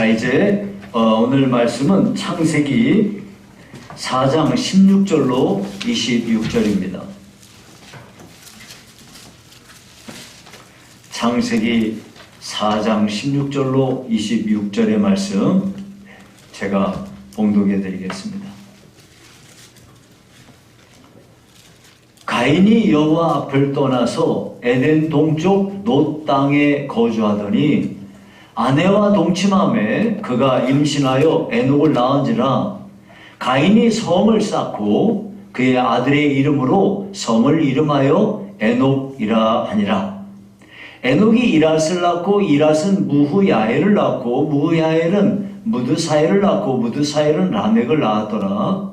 자, 이제 어, 오늘 말씀은 창세기 4장 16절로 26절입니다. 창세기 4장 16절로 26절의 말씀 제가 봉독해 드리겠습니다. 가인이 여호와 앞을 떠나서 에덴 동쪽 노 땅에 거주하더니 아내와 동침함에 그가 임신하여 에녹을 낳은지라 가인이 성을 쌓고 그의 아들의 이름으로 성을 이름하여 에녹이라 하니라. 에녹이 이랏을 낳고 이랏은 무후야엘을 낳고 무후야엘은 무드사엘을 낳고 무드사엘은 라멕을 낳았더라.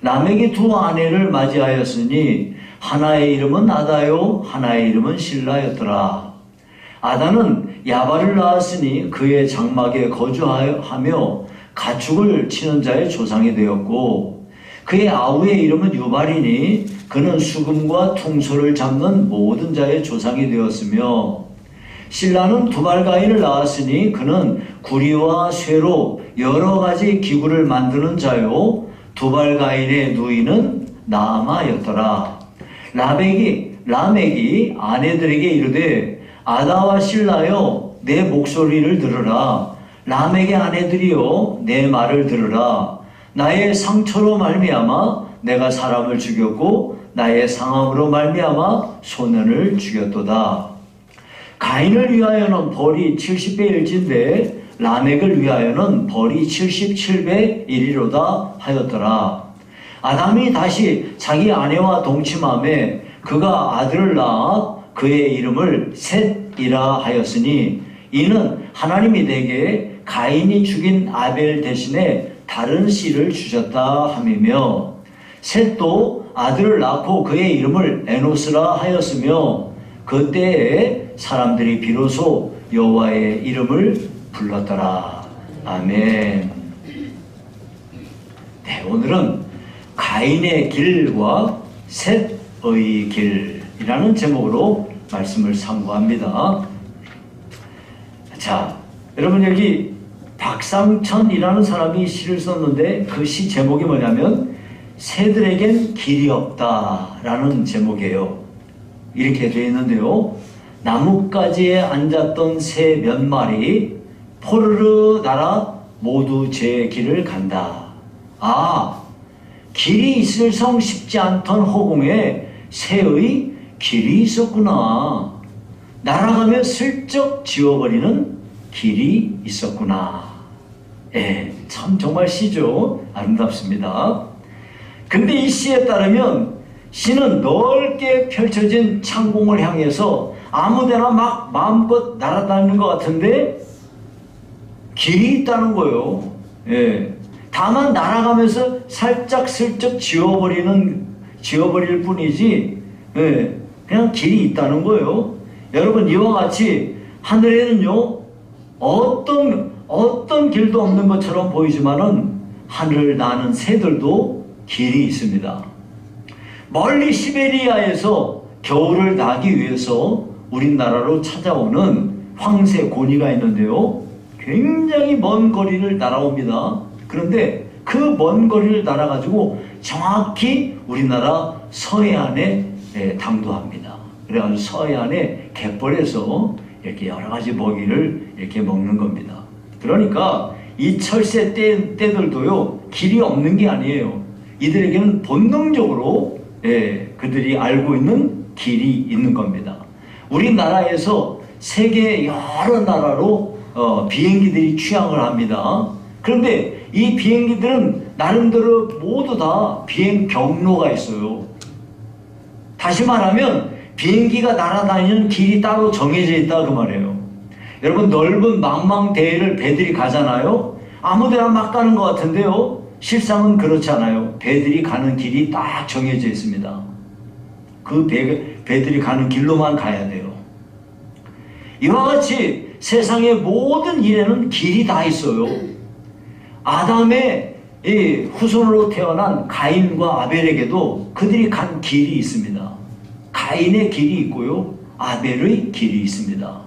라멕이 두 아내를 맞이하였으니 하나의 이름은 아다요 하나의 이름은 실라였더라 아다는 야발을 낳았으니 그의 장막에 거주하며 가축을 치는 자의 조상이 되었고 그의 아우의 이름은 유발이니 그는 수금과 퉁소를 잡는 모든 자의 조상이 되었으며 신라는 두발가인을 낳았으니 그는 구리와 쇠로 여러 가지 기구를 만드는 자요. 두발가인의 누이는 나아마였더라. 라멕이 라멕이 아내들에게 이르되 아다와 신라여 내 목소리를 들으라. 라멕의 아내들이여 내 말을 들으라. 나의 상처로 말미암아 내가 사람을 죽였고 나의 상함으로 말미암아 소년을 죽였도다. 가인을 위하여는 벌이 70배 일진데 라멕을 위하여는 벌이 77배 1이로다 하였더라. 아담이 다시 자기 아내와 동침함에 그가 아들을 낳아 그의 이름을 셋이라 하였으니 이는 하나님이 내게 가인이 죽인 아벨 대신에 다른 씨를 주셨다 함이며 셋도 아들을 낳고 그의 이름을 에노스라 하였으며 그때에 사람들이 비로소 여호와의 이름을 불렀더라 아멘. 네 오늘은 가인의 길과 셋의 길 이라는 제목으로 말씀을 상고합니다. 자, 여러분 여기 박상천이라는 사람이 시를 썼는데 그 시 제목이 뭐냐면 새들에겐 길이 없다라는 제목이에요. 이렇게 되어 있는데요. 나뭇가지에 앉았던 새 몇 마리 포르르 날아 모두 제 길을 간다. 아, 길이 있을 성 쉽지 않던 허공에 새의 길이 있었구나. 날아가며 슬쩍 지워버리는 길이 있었구나. 예, 참 정말 시죠. 아름답습니다. 근데 이 시에 따르면 시는 넓게 펼쳐진 창공을 향해서 아무데나 막 마음껏 날아다니는 것 같은데 길이 있다는 거예요. 예. 다만 날아가면서 살짝 슬쩍 지워버리는 지워버릴 뿐이지 예. 그냥 길이 있다는 거예요. 여러분 이와 같이 하늘에는요 어떤 어떤 길도 없는 것처럼 보이지만은 하늘을 나는 새들도 길이 있습니다. 멀리 시베리아에서 겨울을 나기 위해서 우리나라로 찾아오는 황새 고니가 있는데요. 굉장히 먼 거리를 날아옵니다. 그런데 그 먼 거리를 날아가지고 정확히 우리나라 서해안에 예, 당도합니다. 그래가지고 서해안에 갯벌에서 이렇게 여러 가지 먹이를 이렇게 먹는 겁니다. 그러니까 이 철새 떼, 떼들도요 길이 없는 게 아니에요. 이들에게는 본능적으로 예, 그들이 알고 있는 길이 있는 겁니다. 우리나라에서 세계 여러 나라로 어, 비행기들이 취항을 합니다. 그런데 이 비행기들은 나름대로 모두 다 비행 경로가 있어요. 다시 말하면 비행기가 날아다니는 길이 따로 정해져 있다 그 말이에요. 여러분 넓은 망망대해를 배들이 가잖아요. 아무데나 막 가는 것 같은데요. 실상은 그렇지 않아요. 배들이 가는 길이 딱 정해져 있습니다. 그 배, 배들이 가는 길로만 가야 돼요. 이와 같이 세상의 모든 일에는 길이 다 있어요. 아담의 이 후손으로 태어난 가인과 아벨에게도 그들이 간 길이 있습니다. 가인의 길이 있고요. 아벨의 길이 있습니다.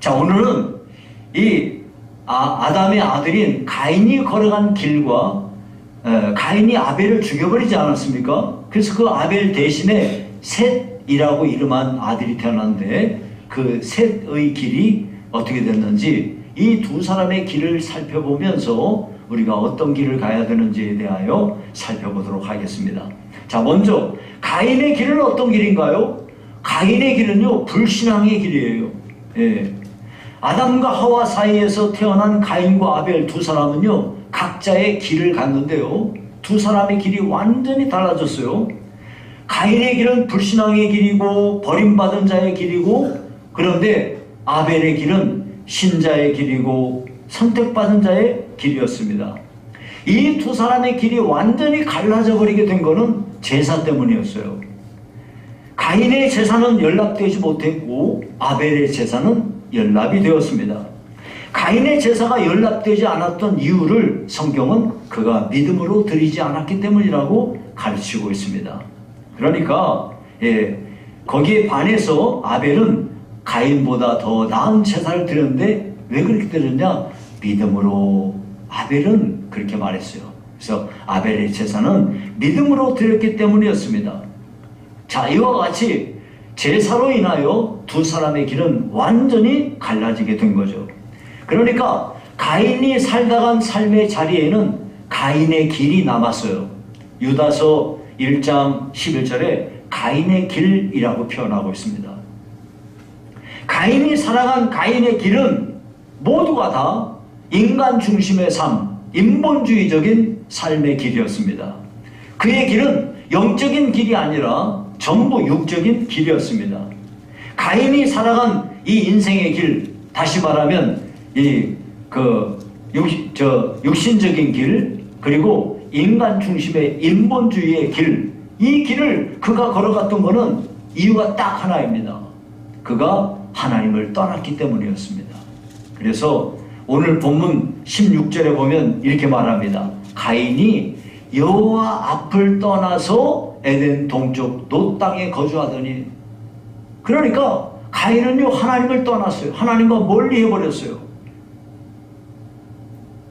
자, 오늘은 이 아, 아담의 아들인 가인이 걸어간 길과 에, 가인이 아벨을 죽여버리지 않았습니까? 그래서 그 아벨 대신에 셋이라고 이름한 아들이 태어났는데 그 셋의 길이 어떻게 됐는지 이 두 사람의 길을 살펴보면서 우리가 어떤 길을 가야 되는지에 대하여 살펴보도록 하겠습니다. 자, 먼저 가인의 길은 어떤 길인가요? 가인의 길은요 불신앙의 길이에요. 예. 아담과 하와 사이에서 태어난 가인과 아벨 두 사람은요 각자의 길을 갔는데요 두 사람의 길이 완전히 달라졌어요. 가인의 길은 불신앙의 길이고 버림받은 자의 길이고 그런데 아벨의 길은 신자의 길이고 선택받은 자의 길이었습니다. 이 두 사람의 길이 완전히 갈라져 버리게 된 것은 제사 때문이었어요. 가인의 제사는 연락되지 못했고 아벨의 제사는 연락이 되었습니다. 가인의 제사가 연락되지 않았던 이유를 성경은 그가 믿음으로 드리지 않았기 때문이라고 가르치고 있습니다. 그러니까 예, 거기에 반해서 아벨은 가인보다 더 나은 제사를 드렸는데 왜 그렇게 드렸냐? 믿음으로 아벨은 그렇게 말했어요. 그래서 아벨의 제사는 믿음으로 드렸기 때문이었습니다. 자, 이와 같이 제사로 인하여 두 사람의 길은 완전히 갈라지게 된 거죠. 그러니까 가인이 살다 간 삶의 자리에는 가인의 길이 남았어요. 유다서 1장 11절에 가인의 길이라고 표현하고 있습니다. 가인이 살아간 가인의 길은 모두가 다 인간 중심의 삶, 인본주의적인 삶의 길이었습니다. 그의 길은 영적인 길이 아니라 전부 육적인 길이었습니다. 가인이 살아간 이 인생의 길, 다시 말하면 이그 저 육신적인 길 그리고 인간 중심의 인본주의의 길, 이 길을 그가 걸어갔던 것은 이유가 딱 하나입니다. 그가 하나님을 떠났기 때문이었습니다. 그래서 오늘 본문 16절에 보면 이렇게 말합니다. 가인이 여호와 앞을 떠나서 에덴 동쪽 노 땅에 거주하더니 그러니까 가인은요 하나님을 떠났어요. 하나님과 멀리 해버렸어요.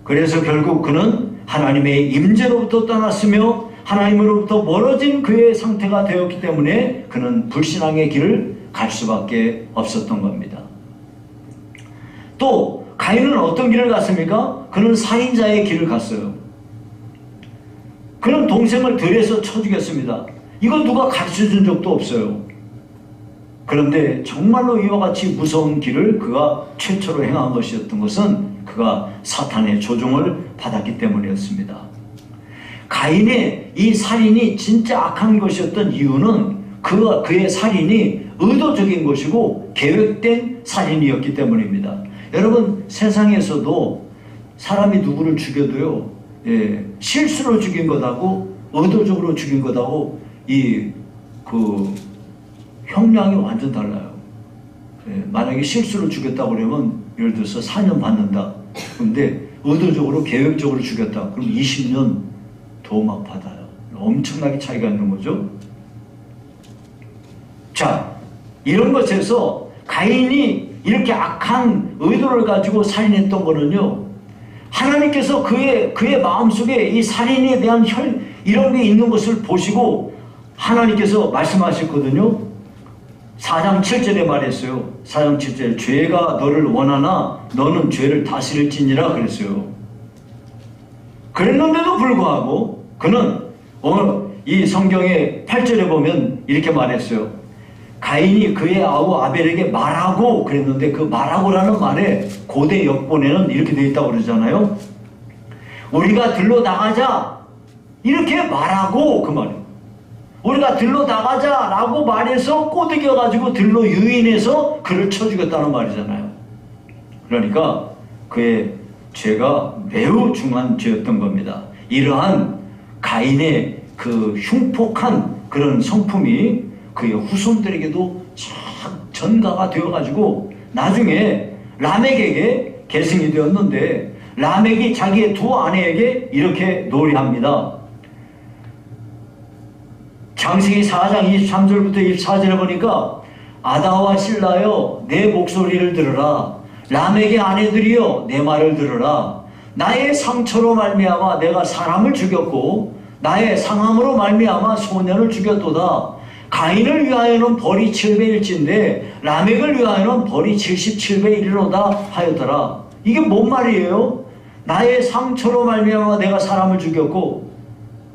그래서 결국 그는 하나님의 임재로부터 떠났으며 하나님으로부터 멀어진 그의 상태가 되었기 때문에 그는 불신앙의 길을 갈 수밖에 없었던 겁니다. 또 가인은 어떤 길을 갔습니까? 그는 살인자의 길을 갔어요. 그는 동생을 들여서 쳐 죽였습니다. 이거 누가 가르쳐 준 적도 없어요. 그런데 정말로 이와 같이 무서운 길을 그가 최초로 행한 것이었던 것은 그가 사탄의 조종을 받았기 때문이었습니다. 가인의 이 살인이 진짜 악한 것이었던 이유는 그, 그의 살인이 의도적인 것이고 계획된 살인이었기 때문입니다. 여러분, 세상에서도 사람이 누구를 죽여도요, 예, 실수로 죽인 것하고 의도적으로 죽인 것하고 이 그 형량이 완전 달라요. 예, 만약에 실수로 죽였다 그러면 예를 들어서 4년 받는다. 그런데 의도적으로 계획적으로 죽였다. 그럼 20년 도막 받아요. 엄청나게 차이가 있는 거죠. 자, 이런 것에서 가인이 이렇게 악한 의도를 가지고 살인했던 거는요. 하나님께서 그의 그의 마음속에 이 살인에 대한 혈 이런 게 있는 것을 보시고 하나님께서 말씀하셨거든요. 4장 7절에 말했어요. 4장 7절 죄가 너를 원하나 너는 죄를 다스릴지니라 그랬어요. 그랬는데도 불구하고 그는 오늘 이 성경의 8절에 보면 이렇게 말했어요. 가인이 그의 아우 아벨에게 말하고 그랬는데 그 말하고라는 말에 고대 역본에는 이렇게 되어 있다고 그러잖아요. 우리가 들러 나가자 이렇게 말하고 그 말이에요. 우리가 들러 나가자라고 말해서 꼬드겨 가지고 들러 유인해서 그를 쳐 죽였다는 말이잖아요. 그러니까 그의 죄가 매우 중한 죄였던 겁니다. 이러한 가인의 그 흉폭한 그런 성품이 그의 후손들에게도 참 전가가 되어가지고 나중에 라멕에게 계승이 되었는데 라멕이 자기의 두 아내에게 이렇게 노래합니다. 장세기 4장 23절부터 24절에 보니까 아다와 신라여 내 목소리를 들으라. 라멕의 아내들이여 내 말을 들으라. 나의 상처로 말미암아 내가 사람을 죽였고 나의 상함으로 말미암아 소년을 죽였도다 가인을 위하여는 벌이 7배일진데 라멕을 위하여는 벌이 77배 이르로다 하였더라 이게 뭔 말이에요? 나의 상처로 말미암아 내가 사람을 죽였고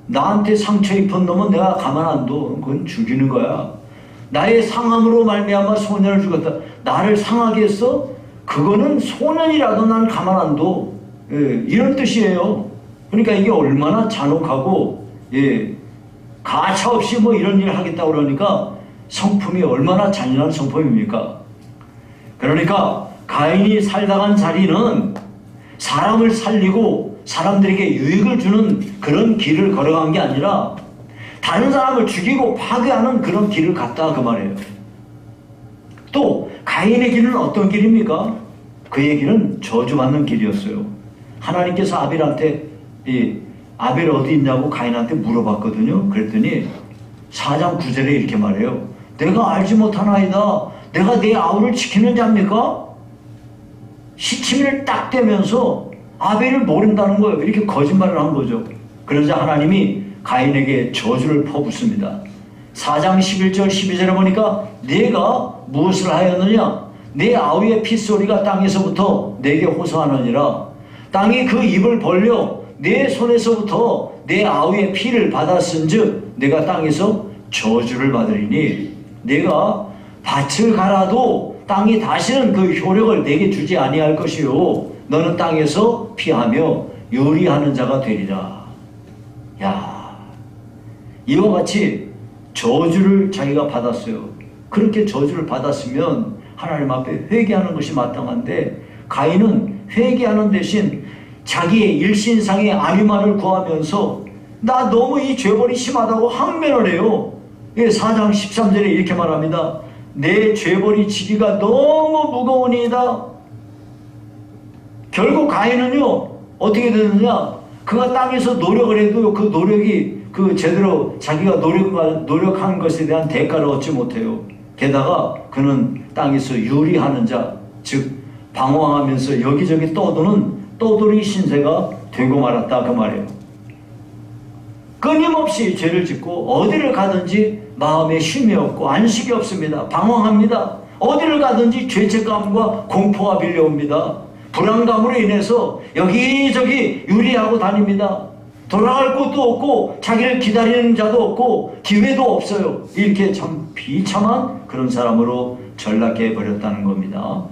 나한테 상처 입은 놈은 내가 가만 안 둬. 그건 죽이는 거야. 나의 상함으로 말미암아 소년을 죽였다. 나를 상하게 했어? 그거는 소년이라도 난 가만 안 둬. 예, 이런 뜻이에요. 그러니까 이게 얼마나 잔혹하고 예, 가차 없이 뭐 이런 일을 하겠다고 그러니까 성품이 얼마나 잔인한 성품입니까? 그러니까 가인이 살다간 자리는 사람을 살리고 사람들에게 유익을 주는 그런 길을 걸어간 게 아니라 다른 사람을 죽이고 파괴하는 그런 길을 갔다 그 말이에요. 또 가인의 길은 어떤 길입니까? 그의 길은 저주받는 길이었어요. 하나님께서 아벨한테 이 아벨 어디 있냐고 가인한테 물어봤거든요. 그랬더니 4장 9절에 이렇게 말해요. 내가 알지 못하나이다. 내가 내 아우를 지키는 자입니까? 시치미를 딱 대면서 아벨을 모른다는 거예요. 이렇게 거짓말을 한 거죠. 그러자 하나님이 가인에게 저주를 퍼붓습니다. 4장 11절 12절에 보니까 내가 무엇을 하였느냐? 내 아우의 핏소리가 땅에서부터 내게 호소하느니라. 땅이 그 입을 벌려 내 손에서부터 내 아우의 피를 받았은즉 내가 땅에서 저주를 받으리니 내가 밭을 갈아도 땅이 다시는 그 효력을 내게 주지 아니할 것이요 너는 땅에서 피하며 요리하는 자가 되리라. 야, 이와 같이 저주를 자기가 받았어요. 그렇게 저주를 받았으면 하나님 앞에 회개하는 것이 마땅한데 가인은 회개하는 대신 자기의 일신상의 안위만을 구하면서 나 너무 이 죄벌이 심하다고 항변을 해요. 예, 4장 13절에 이렇게 말합니다. 내 죄벌이 지기가 너무 무거우니이다. 결국 가인은요 어떻게 되느냐? 그가 땅에서 노력을 해도 그 노력이 그 제대로 자기가 노력 노력한 것에 대한 대가를 얻지 못해요. 게다가 그는 땅에서 유리하는 자, 즉 방황하면서 여기저기 떠도는 떠돌이 신세가 되고 말았다 그 말이에요. 끊임없이 죄를 짓고 어디를 가든지 마음에 쉼이 없고 안식이 없습니다. 방황합니다. 어디를 가든지 죄책감과 공포가 빌려옵니다. 불안감으로 인해서 여기저기 유리하고 다닙니다. 돌아갈 곳도 없고 자기를 기다리는 자도 없고 기회도 없어요. 이렇게 참 비참한 그런 사람으로 전락해 버렸다는 겁니다.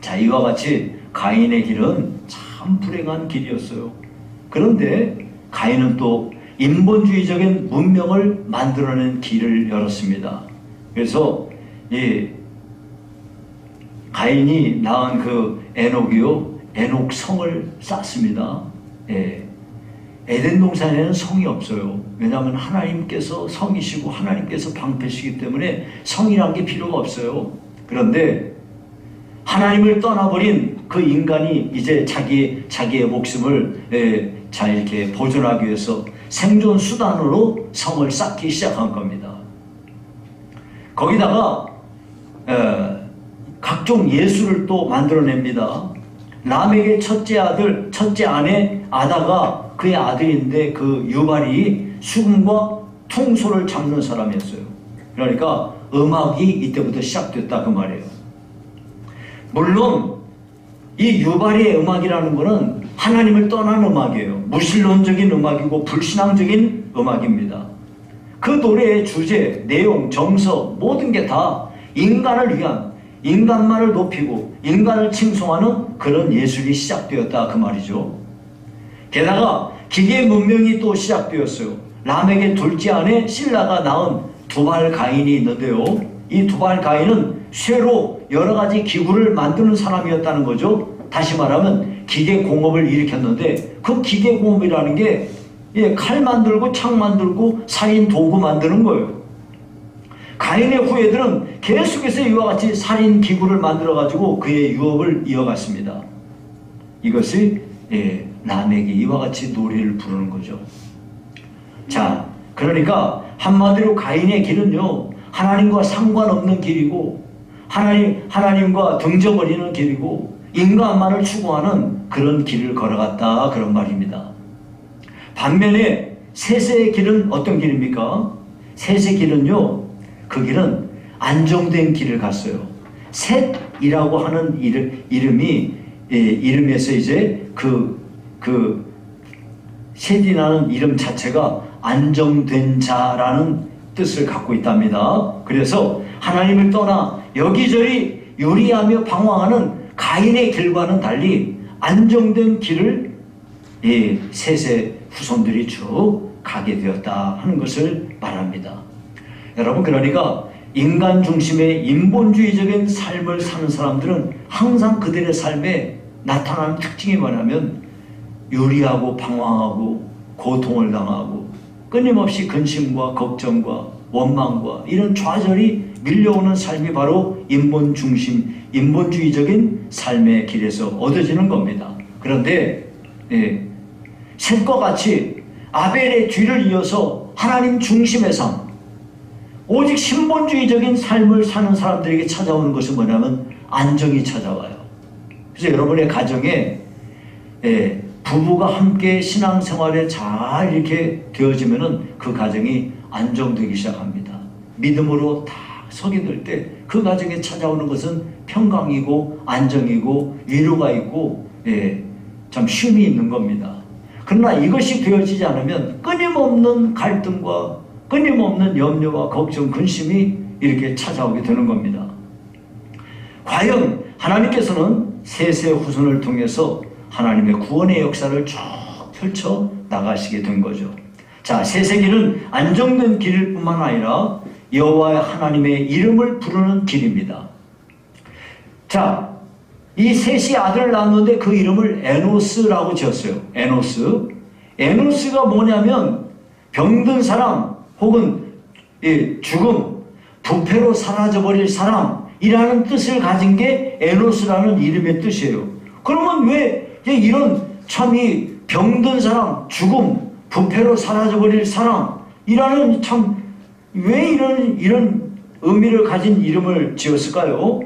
자 이와 같이 가인의 길은 참 불행한 길이었어요. 그런데 가인은 또 인본주의적인 문명을 만들어낸 길을 열었습니다. 그래서 이 가인이 낳은 그 에녹이요 에녹 성을 쌓습니다. 예. 에덴 동산에는 성이 없어요. 왜냐하면 하나님께서 성이시고 하나님께서 방패시기 때문에 성이란 게 필요가 없어요. 그런데 하나님을 떠나버린 그 인간이 이제 자기 자기의 목숨을 예, 자 이렇게 보존하기 위해서 생존 수단으로 성을 쌓기 시작한 겁니다. 거기다가 에, 각종 예술을 또 만들어냅니다. 람에게 첫째 아들, 첫째 아내 아다가 그의 아들인데 그 유발이 수금과 통소를 잡는 사람이었어요. 그러니까 음악이 이때부터 시작됐다 그 말이에요. 물론 이 유발의 음악이라는 것은 하나님을 떠난 음악이에요. 무신론적인 음악이고 불신앙적인 음악입니다. 그 노래의 주제, 내용, 정서 모든 게 다 인간을 위한 인간만을 높이고 인간을 칭송하는 그런 예술이 시작되었다 그 말이죠. 게다가 기계 문명이 또 시작되었어요. 람에게 둘째 아내 신라가 낳은 두발 가인이 있는데요. 이 두발 가인은 쇠로 여러 가지 기구를 만드는 사람이었다는 거죠. 다시 말하면 기계 공업을 일으켰는데 그 기계 공업이라는 게 예, 칼 만들고 창 만들고 살인 도구 만드는 거예요. 가인의 후예들은 계속해서 이와 같이 살인 기구를 만들어 가지고 그의 유업을 이어갔습니다. 이것이 예, 남에게 이와 같이 노래를 부르는 거죠. 자, 그러니까 한마디로 가인의 길은요 하나님과 상관없는 길이고 하나님 하나님과 등져버리는 길이고 인간만을 추구하는 그런 길을 걸어갔다 그런 말입니다. 반면에 셋의 길은 어떤 길입니까? 셋의 길은요, 그 길은 안정된 길을 갔어요. 셋이라고 하는 이름, 이름이, 예, 이름에서 이제 그, 그, 셋이라는 이름 자체가 안정된 자라는 뜻을 갖고 있답니다. 그래서 하나님을 떠나 여기저기 요리하며 방황하는 가인의 길과는 달리 안정된 길을 이 셋의 후손들이 쭉 가게 되었다 하는 것을 말합니다. 여러분 그러니까 인간 중심의 인본주의적인 삶을 사는 사람들은 항상 그들의 삶에 나타나는 특징이 뭐냐면 유리하고 방황하고 고통을 당하고 끊임없이 근심과 걱정과 원망과 이런 좌절이 밀려오는 삶이 바로 인본 중심, 인본주의적인 삶의 길에서 얻어지는 겁니다. 그런데 예, 셋과 같이 아벨의 뒤를 이어서 하나님 중심의 삶, 오직 신본주의적인 삶을 사는 사람들에게 찾아오는 것은 뭐냐면 안정이 찾아와요. 그래서 여러분의 가정에 예, 부부가 함께 신앙생활에 잘 이렇게 되어지면은 그 가정이 안정되기 시작합니다. 믿음으로 다 서게 될 때 그 가정에 찾아오는 것은 평강이고 안정이고 위로가 있고 예, 참 쉼이 있는 겁니다. 그러나 이것이 되어지지 않으면 끊임없는 갈등과 끊임없는 염려와 걱정, 근심이 이렇게 찾아오게 되는 겁니다. 과연 하나님께서는 세세 후손을 통해서 하나님의 구원의 역사를 쭉 펼쳐 나가시게 된 거죠. 자, 세세기는 안정된 길일 뿐만 아니라 여호와 하나님의 이름을 부르는 길입니다. 자, 이 셋이 아들을 낳았는데 그 이름을 에노스라고 지었어요. 에노스. 에노스가 뭐냐면 병든 사람 혹은 죽음, 부패로 사라져버릴 사람이라는 뜻을 가진 게 에노스라는 이름의 뜻이에요. 그러면 왜 이런 참 이 병든 사람, 죽음, 부패로 사라져버릴 사람이라는 참 왜 이런 이런 의미를 가진 이름을 지었을까요?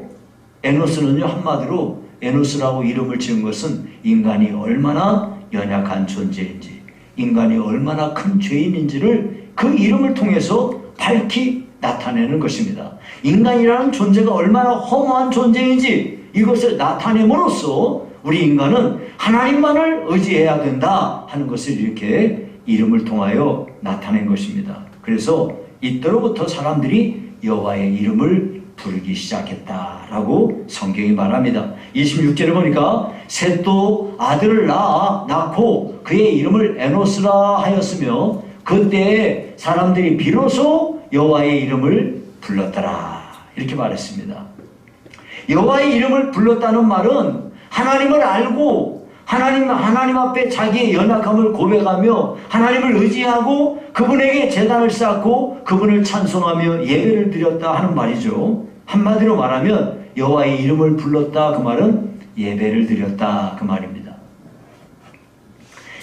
에노스는요 한마디로 에노스라고 이름을 지은 것은 인간이 얼마나 연약한 존재인지, 인간이 얼마나 큰 죄인인지를 그 이름을 통해서 밝히 나타내는 것입니다. 인간이라는 존재가 얼마나 허무한 존재인지 이것을 나타내므로써 우리 인간은 하나님만을 의지해야 된다 하는 것을 이렇게 이름을 통하여 나타낸 것입니다. 그래서 이때로부터 사람들이 여호와의 이름을 부르기 시작했다라고 성경이 말합니다. 26절에 보니까 셋도 아들을 낳아 낳고 그의 이름을 에노스라 하였으며 그때 사람들이 비로소 여호와의 이름을 불렀더라 이렇게 말했습니다. 여호와의 이름을 불렀다는 말은 하나님을 알고 하나님, 하나님 앞에 자기의 연약함을 고백하며 하나님을 의지하고 그분에게 재단을 쌓고 그분을 찬송하며 예배를 드렸다 하는 말이죠. 한마디로 말하면 여호와의 이름을 불렀다 그 말은 예배를 드렸다 그 말입니다.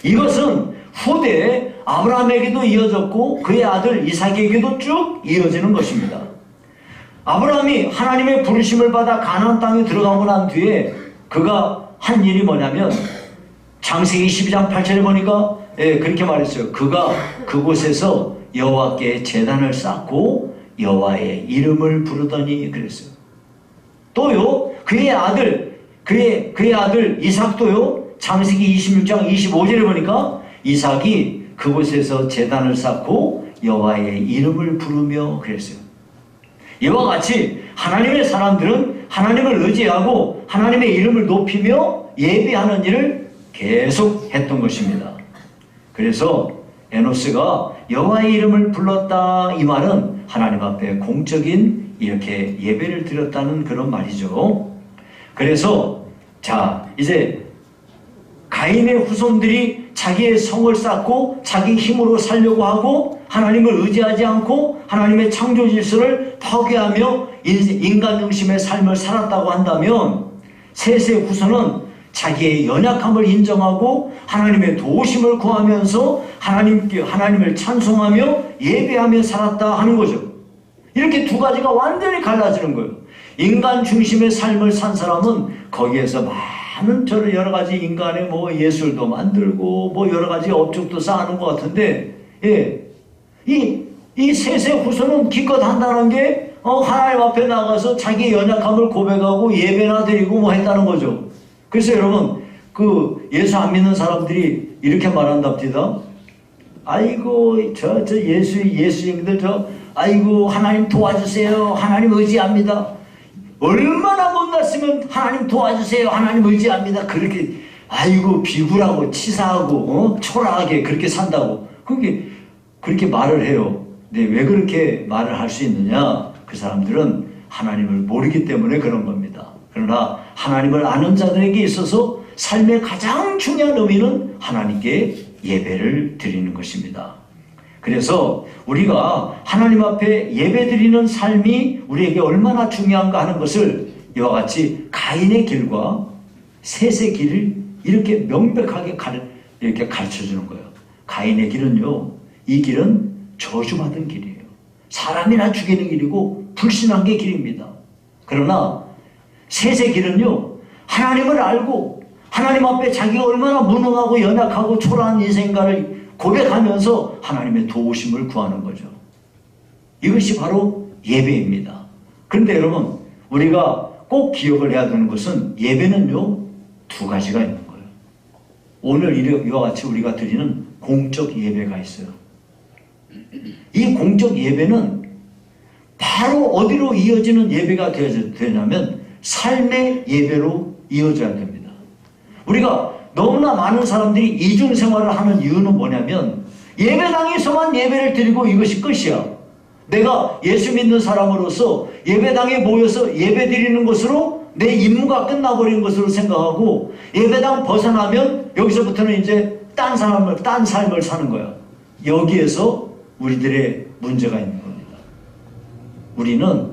이것은 후대 아브라함에게도 이어졌고 그의 아들 이삭에게도 쭉 이어지는 것입니다. 아브라함이 하나님의 부르심을 받아 가나안 땅에 들어가고 난 뒤에 그가 한 일이 뭐냐면 장세기 12장 8절에 보니까 예, 그렇게 말했어요. 그가 그곳에서 여호와께 제단을 쌓고 여호와의 이름을 부르더니 그랬어요. 또요 그의 아들 그의 그의 아들 이삭도요 장세기 26장 25절에 보니까 이삭이 그곳에서 제단을 쌓고 여호와의 이름을 부르며 그랬어요. 이와 같이 하나님의 사람들은 하나님을 의지하고 하나님의 이름을 높이며 예배하는 일을 계속 했던 것입니다. 그래서 에노스가 여호와의 이름을 불렀다 이 말은 하나님 앞에 공적인 이렇게 예배를 드렸다는 그런 말이죠. 그래서 자 이제 가인의 후손들이 자기의 성을 쌓고 자기 힘으로 살려고 하고 하나님을 의지하지 않고 하나님의 창조 질서를 파괴하며 인간 중심의 삶을 살았다고 한다면 셋의 후손은 자기의 연약함을 인정하고 하나님의 도우심을 구하면서 하나님께 하나님을 찬송하며 예배하며 살았다 하는 거죠. 이렇게 두 가지가 완전히 갈라지는 거예요. 인간 중심의 삶을 산 사람은 거기에서 많은 저런 여러 가지 인간의 뭐 예술도 만들고 뭐 여러 가지 업적도 쌓는 것 같은데, 예. 이, 이 세세 후손은 기껏 한다는 게, 어, 하나님 앞에 나가서 자기 연약함을 고백하고 예배나 드리고 뭐 했다는 거죠. 그래서 여러분, 그 예수 안 믿는 사람들이 이렇게 말한답니다. 아이고 저 저 예수 예수님들 저 아이고 하나님 도와주세요 하나님 의지합니다 얼마나 못났으면 하나님 도와주세요 하나님 의지합니다 그렇게 아이고 비굴하고 치사하고 어? 초라하게 그렇게 산다고 그게 그렇게 말을 해요. 근데 왜 그렇게 말을 할 수 있느냐? 그 사람들은 하나님을 모르기 때문에 그런 겁니다. 그러나 하나님을 아는 자들에게 있어서 삶의 가장 중요한 의미는 하나님께 예배를 드리는 것입니다. 그래서 우리가 하나님 앞에 예배 드리는 삶이 우리에게 얼마나 중요한가 하는 것을 이와 같이 가인의 길과 셋의 길을 이렇게 명백하게 가르, 이렇게 가르쳐 주는 거예요. 가인의 길은요, 이 길은 저주받은 길이에요. 사람이나 죽이는 길이고 불신앙의 길입니다. 그러나 셋의 길은요, 하나님을 알고 하나님 앞에 자기가 얼마나 무능하고 연약하고 초라한 인생가를 고백하면서 하나님의 도우심을 구하는 거죠. 이것이 바로 예배입니다. 그런데 여러분, 우리가 꼭 기억을 해야 되는 것은 예배는요, 두 가지가 있는 거예요. 오늘 이와 같이 우리가 드리는 공적 예배가 있어요. 이 공적 예배는 바로 어디로 이어지는 예배가 되냐면 삶의 예배로 이어져야 됩니다. 우리가 너무나 많은 사람들이 이중 생활을 하는 이유는 뭐냐면 예배당에서만 예배를 드리고 이것이 끝이야. 내가 예수 믿는 사람으로서 예배당에 모여서 예배 드리는 것으로 내 임무가 끝나버린 것으로 생각하고 예배당 벗어나면 여기서부터는 이제 딴 사람을 딴 삶을 사는 거야. 여기에서 우리들의 문제가 있는 겁니다. 우리는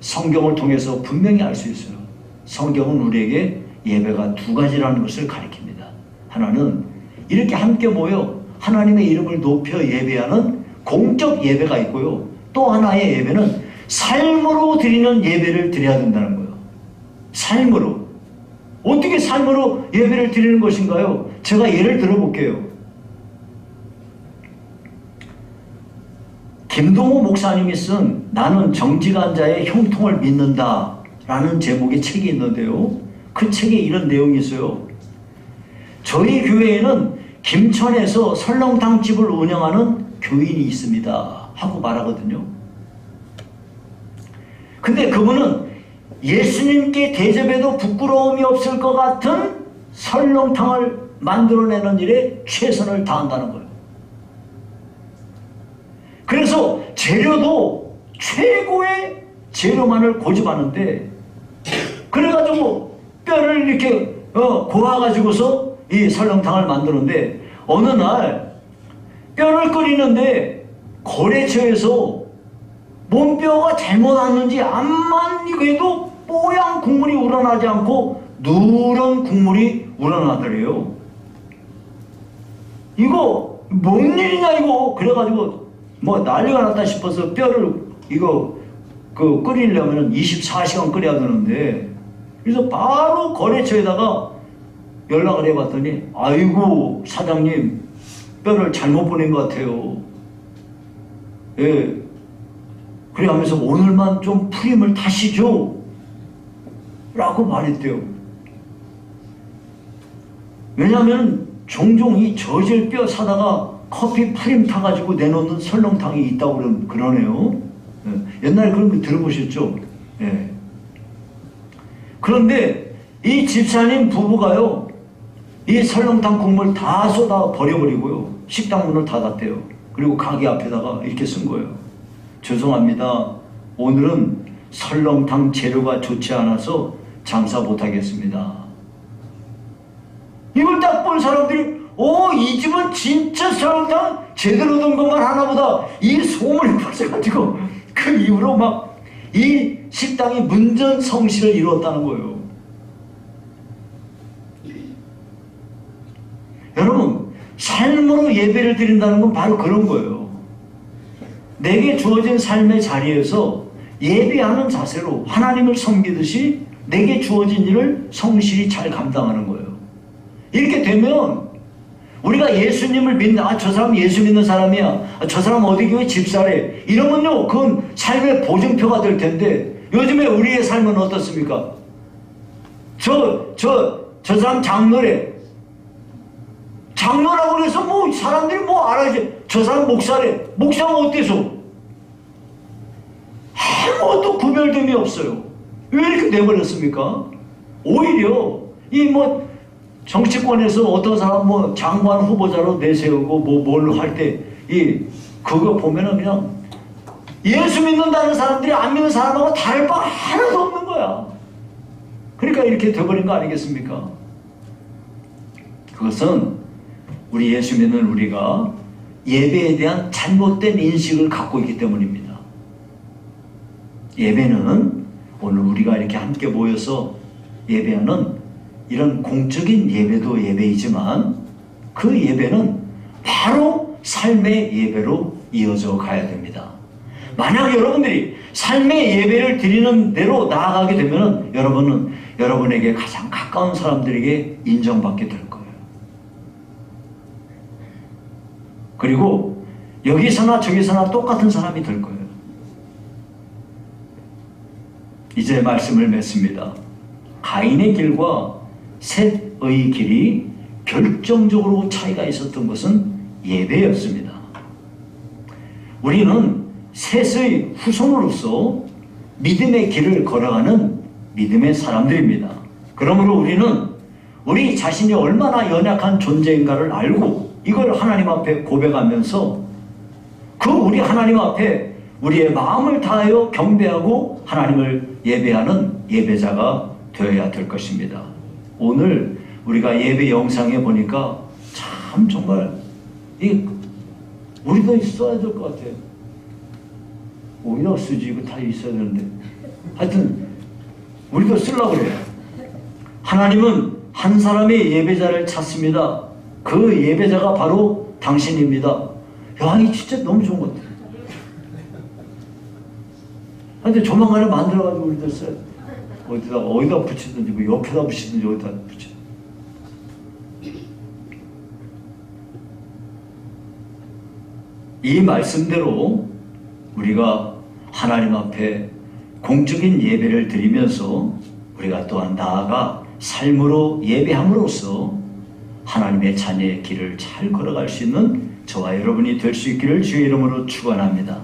성경을 통해서 분명히 알 수 있어요. 성경은 우리에게 예배가 두 가지라는 것을 가리킵니다. 하나는 이렇게 함께 모여 하나님의 이름을 높여 예배하는 공적 예배가 있고요. 또 하나의 예배는 삶으로 드리는 예배를 드려야 된다는 거예요. 삶으로. 어떻게 삶으로 예배를 드리는 것인가요? 제가 예를 들어볼게요. 김동호 목사님이 쓴 나는 정직한 자의 형통을 믿는다 라는 제목의 책이 있는데요. 그 책에 이런 내용이 있어요. 저희 교회에는 김천에서 설렁탕집을 운영하는 교인이 있습니다. 하고 말하거든요. 근데 그분은 예수님께 대접해도 부끄러움이 없을 것 같은 설렁탕을 만들어내는 일에 최선을 다한다는 거예요. 그래서 재료도 최고의 재료만을 고집하는데 그래가지고 뼈를 이렇게 어, 고아가지고서 이 설렁탕을 만드는데 어느 날 뼈를 끓이는데 거래처에서 몸뼈가 잘못 왔는지 암만 이거도 뽀얀 국물이 우러나지 않고 누런 국물이 우러나더래요. 이거 뭔 일이냐 이거 그래가지고 뭐 난리가 났다 싶어서 뼈를 이거 그 끓이려면 24시간 끓여야 되는데 그래서 바로 거래처에다가 연락을 해봤더니 아이고 사장님 뼈를 잘못 보낸 것 같아요. 예. 그래 하면서 오늘만 좀 프림을 타시죠. 라고 말했대요. 왜냐하면 종종 이 저질 뼈 사다가 커피 프림 타가지고 내놓는 설렁탕이 있다고 그러네요. 예. 옛날에 그런 거 들어보셨죠? 예. 그런데 이 집사님 부부가요, 이 설렁탕 국물 다 쏟아 버려버리고요. 식당 문을 닫았대요. 그리고 가게 앞에다가 이렇게 쓴 거예요. 죄송합니다. 오늘은 설렁탕 재료가 좋지 않아서 장사 못하겠습니다. 이걸 딱 본 사람들이 오, 이 집은 진짜 설렁탕 제대로 된 것만 하나 보다 이 소문이 퍼져가지고 그 이후로 막 이 식당이 문전 성시를 이루었다는 거예요. 여러분, 삶으로 예배를 드린다는 건 바로 그런 거예요. 내게 주어진 삶의 자리에서 예배하는 자세로 하나님을 섬기듯이 내게 주어진 일을 성실히 잘 감당하는 거예요. 이렇게 되면 우리가 예수님을 믿는 아 저 사람 예수 믿는 사람이야. 아, 저 사람 어디 교회 집사래? 이러면요 그건 삶의 보증표가 될 텐데 요즘에 우리의 삶은 어떻습니까? 저 저 저 사람 장로래. 장로라고 그래서 뭐 사람들이 뭐 알아야지 저 사람 목사래. 목사가 어때서? 아무것도 구별됨이 없어요. 왜 이렇게 돼버렸습니까? 오히려 이뭐 정치권에서 어떤 사람 뭐 장관 후보자로 내세우고 뭐 뭘 할 때 이 그거 보면은 그냥 예수 믿는다는 사람들이 안 믿는 사람하고 다를 바 하나도 없는 거야. 그러니까 이렇게 돼버린 거 아니겠습니까? 그것은 우리 예수 믿는 우리가 예배에 대한 잘못된 인식을 갖고 있기 때문입니다. 예배는 오늘 우리가 이렇게 함께 모여서 예배하는 이런 공적인 예배도 예배이지만 그 예배는 바로 삶의 예배로 이어져 가야 됩니다. 만약 여러분들이 삶의 예배를 드리는 대로 나아가게 되면 여러분은 여러분에게 가장 가까운 사람들에게 인정받게 될 거예요. 그리고 여기서나 저기서나 똑같은 사람이 될 거예요. 이제 말씀을 맺습니다. 가인의 길과 셋의 길이 결정적으로 차이가 있었던 것은 예배였습니다. 우리는 셋의 후손으로서 믿음의 길을 걸어가는 믿음의 사람들입니다. 그러므로 우리는 우리 자신이 얼마나 연약한 존재인가를 알고 이걸 하나님 앞에 고백하면서 그 우리 하나님 앞에 우리의 마음을 다하여 경배하고 하나님을 예배하는 예배자가 되어야 될 것입니다. 오늘 우리가 예배 영상에 보니까 참 정말 이 우리도 있어야 될 것 같아요. 오히려 쓰지 이거 다 있어야 되는데 하여튼 우리도 쓰려고 그래요. 하나님은 한 사람의 예배자를 찾습니다. 그 예배자가 바로 당신입니다. 야, 이 진짜 너무 좋은 것 같아요. 근데 조만간에 만들어가지고 우리들 돼. 어디다, 어디다 붙이든지, 뭐 옆에다 붙이든지, 어디다 붙여. 이 말씀대로 우리가 하나님 앞에 공적인 예배를 드리면서 우리가 또한 나아가 삶으로 예배함으로써 하나님의 자녀의 길을 잘 걸어갈 수 있는 저와 여러분이 될 수 있기를 주의 이름으로 축원합니다.